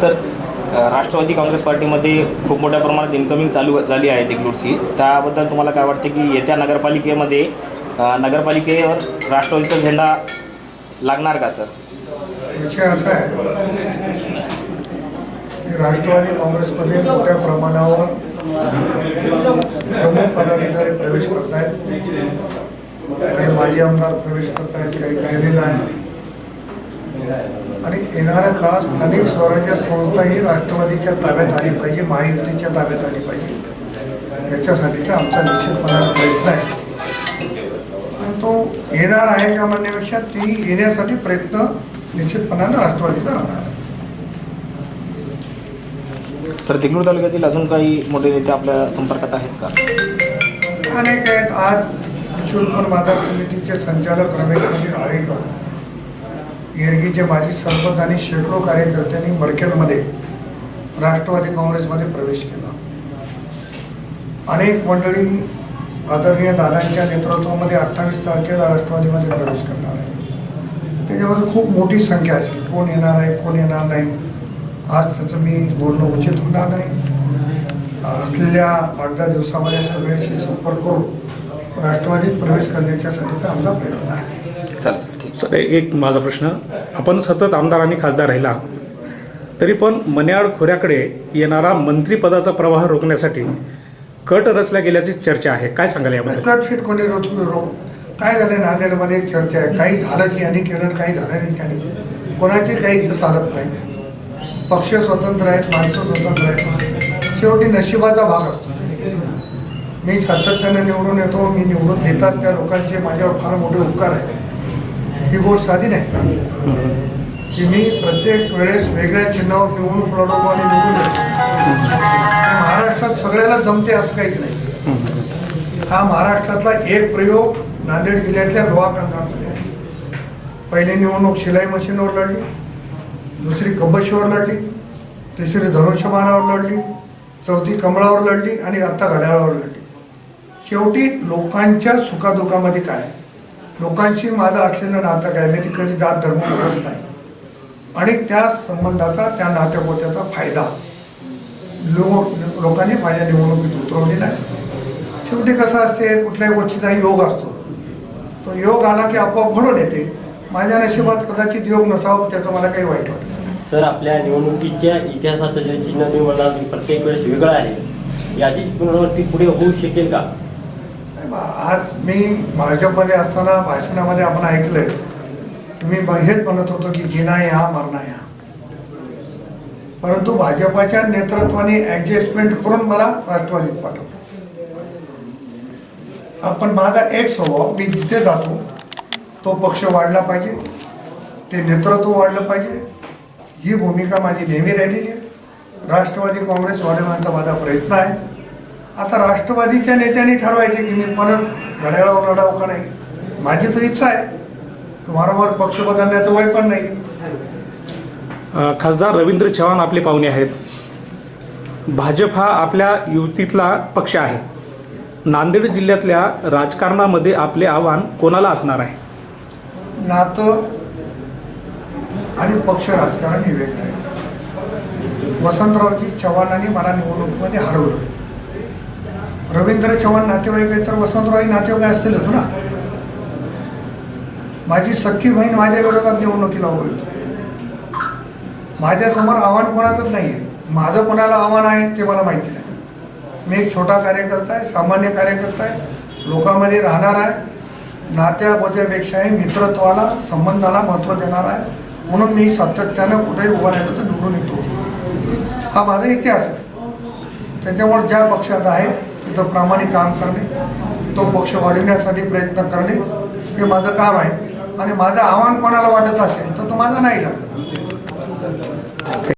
Sir Rashtrawadi Congress पार्टीमध्ये खूप मोठ्या प्रमाणात इन्कमिंग चालू झाली आहे देगलूरची त्याबद्दल तुम्हाला काय वाटते की येत्या नगरपालिकेमध्ये नगरपालिकेवर राष्ट्रवादीचा झेंडा लागणार का सर? विषय असा आहे की राष्ट्रवादी काँग्रेसमध्ये मोठ्या प्रमाणावर प्रमुख पदाधिकारी प्रवेश करतायत. काही माजी आमदार प्रवेश करत आहेत काही केलेलं आहे आणि येणाऱ्या काळात स्थानिक स्वराज्य संस्था ही राष्ट्रवादीच्या ताब्यात आली पाहिजे महायुतीच्या ताब्यात आली पाहिजे. याच्यासाठीचा आमचा निश्चितपणाने प्रयत्न आहे. आणि तो येणार आहे का म्हणण्यापेक्षा ती येण्यासाठी प्रयत्न निश्चितपणाने राष्ट्रवादीचा राहणार आहे. सर देगलूर तालुक्यातील अजून काही मोठे नेते आपल्या संपर्कात आहेत का? अनेक आहेत. आज कृषी उत्पन्न बाजार समितीचे संचालक रमेश पाटील आळेकर येरगीचे माजी सरपंच आणि शेकडो कार्यकर्त्यांनी मर्केलमध्ये राष्ट्रवादी काँग्रेसमध्ये प्रवेश केला. अनेक मंडळी आदरणीय दादांच्या नेतृत्वामध्ये अठ्ठावीस तारखेला राष्ट्रवादीमध्ये प्रवेश करणार आहे त्याच्यामध्ये खूप मोठी संख्या असेल. कोण येणार आहे कोण येणार नाही आज त्याचं मी बोलणं उचित होणार नाही. असलेल्या आठ दहा दिवसामध्ये सगळ्याशी संपर्क करून राष्ट्रवादीत प्रवेश करण्याच्यासाठीचा आमचा प्रयत्न आहे. चालेल सर एक माझा प्रश्न. आपण सतत आमदार आणि खासदार राहिला तरी पण मन्याड खोऱ्याकडे येणारा मंत्रिपदाचा प्रवाह रोखण्यासाठी कट रचल्या गेल्याची चर्चा आहे. काय सांगाल याबद्दल? कटफिट कोणी रोखू रोख काय झालं नांदेडमध्ये एक चर्चा आहे. काही झालं की यांनी केलं काही झालं नाही त्याने कोणाचे काही इथं चालत नाही. पक्ष स्वतंत्र आहेत माणसं स्वतंत्र आहेत. शेवटी नशिबाचा भाग असतो. मी सातत्यानं निवडून येतो मी निवडून देतात त्या लोकांचे माझ्यावर फार मोठे उपकार आहे ही गोष्ट साधी नाही. की मी प्रत्येक वेळेस वेगळ्या चिन्हावर निवडणूक लढवतो आणि निवडून येतो. महाराष्ट्रात सगळ्याला जमते असं काहीच नाही. हा महाराष्ट्रातला एक प्रयोग नांदेड जिल्ह्यातल्या लोहा कंधारमध्ये आहे. पहिली निवडणूक शिलाई मशीनवर लढली दुसरी कब्बशीवर लढली तिसरी धनुष्यबाणावर लढली चौथी कमळावर लढली आणि आता घड्याळावर लढली. शेवटी लोकांच्या सुखादुखामध्ये काय? लोकांशी माझं असलेलं नातं काय? मी कधी जात धर्म करत नाही. आणि त्या संबंधाचा त्या नात्यापोत्याचा फायदा. लो लोकांनी माझ्या निवडणुकीत उतरवलेला आहे. शेवटी कसं असते? कुठल्याही गोष्टीचा योग असतो. तो योग आला की आपोआप घडून येते. माझ्या नशिबात कदाचित योग नसावं त्याचं मला काही वाईट वाटत सर आपल्या निवडणुकीच्या इतिहासाचं जे चिन्ह निवडणार प्रत्येक वेळेस वेगळं आहे. याचीच पुनरावृत्ती पुढे होऊ शकेल का? नाही बा, आज मी भाजपमध्ये असताना भाषणामध्ये आपण ऐकलंय. मी हेच म्हणत होतो की जिना या मरणा या. परंतु भाजपाच्या नेतृत्वाने ऍडजस्टमेंट करून मला राष्ट्रवादीत पाठवलं. आपण माझा एक स्वभाव मी जिथे जातो तो पक्ष वाढला पाहिजे ते नेतृत्व वाढलं पाहिजे. ही भूमिका माझी नेहमी राहिलेली आहे. राष्ट्रवादी काँग्रेस वाढवण्याचा माझा प्रयत्न आहे. आता राष्ट्रवादीच्या नेत्यांनी ठरवायचे की मी परत घड्याळावर लढावं का नाही? माझी तर इच्छा आहे. वारंवार पक्ष बदलण्याचं वय पण नाही. खासदार रवींद्र चव्हाण आपले पाहुणे आहेत. भाजप हा आपल्या युतीतला पक्ष आहे. नांदेड जिल्ह्यातल्या राजकारणामध्ये आपले आव्हान कोणाला असणार आहे? नातं आणि पक्ष राजकारण हे वेगळं आहे. वसंतरावजी चव्हाणांनी मला निवडणुकीमध्ये हरवलं. रवींद्र चव्हाण नातेवाईक आहे तर वसंतरावही नातेवाईक असतीलच ना? माझी सख्खी बहीण माझ्या विरोधात निवडणुकीला उभी होती. माझ्यासमोर आव्हान कोणाचंच नाही आहे माझं कोणाला आव्हान आहे ते मला माहिती नाही. मी एक छोटा कार्यकर्ता आहे सामान्य कार्यकर्ता आहे लोकांमध्ये राहणार आहे. नात्या गोत्यापेक्षाही मित्रत्वाला संबंधाला महत्त्व देणार आहे. म्हणून मी सातत्यानं कुठेही उभा राहिलो तर निवडून येतो. हा माझा इतिहास आहे. त्याच्यामुळे ज्या पक्षात आहे तिथं प्रामाणिक काम करणे तो पक्ष वाढविण्यासाठी प्रयत्न करणे हे माझं काम आहे. आणि माझं आव्हान कोणाला वाटत असेल तर तो माझा नाही लागत.